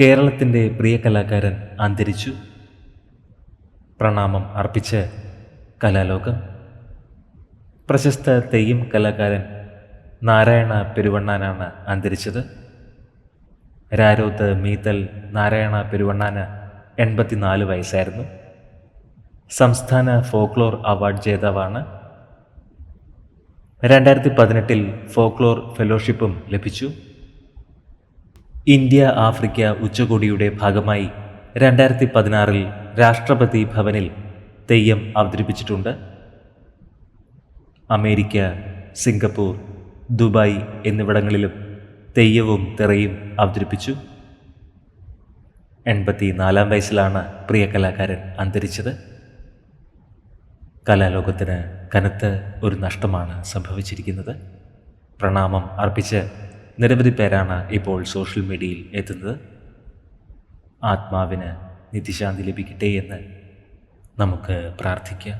കേരളത്തിന്റെ പ്രിയ കലാകാരൻ അന്തരിച്ചു. പ്രണാമം അർപ്പിച്ച് കലാലോകം. പ്രശസ്ത തെയ്യം കലാകാരൻ നാരായണ പെരുവണ്ണാനാണ് അന്തരിച്ചത്. രാരോത്ത് മീതൽ നാരായണ പെരുവണ്ണാന് എൺപത്തിനാല് വയസ്സായിരുന്നു. സംസ്ഥാന ഫോക്ലോർ അവാർഡ് ജേതാവാണ്. രണ്ടായിരത്തി പതിനെട്ടിൽ ഫോക്ലോർ ഫെലോഷിപ്പും ലഭിച്ചു. ഇന്ത്യ ആഫ്രിക്ക ഉച്ചകോടിയുടെ ഭാഗമായി രണ്ടായിരത്തി പതിനാറിൽ രാഷ്ട്രപതി ഭവനിൽ തെയ്യം അവതരിപ്പിച്ചിട്ടുണ്ട്. അമേരിക്ക സിംഗപ്പൂർ ദുബായ് എന്നിവിടങ്ങളിലും തെയ്യവും തിറയും അവതരിപ്പിച്ചു. എൺപത്തി നാലാം വയസ്സിലാണ് പ്രിയ കലാകാരൻ അന്തരിച്ചത്. കലാലോകത്തിന് കനത്ത ഒരു നഷ്ടമാണ് സംഭവിച്ചിരിക്കുന്നത്. പ്രണാമം അർപ്പിച്ച് നിരവധി പേരാണ് ഇപ്പോൾ സോഷ്യൽ മീഡിയയിൽ എത്തുന്നത്. ആത്മാവിന് നിത്യശാന്തി ലഭിക്കട്ടെ എന്ന് നമുക്ക് പ്രാർത്ഥിക്കാം.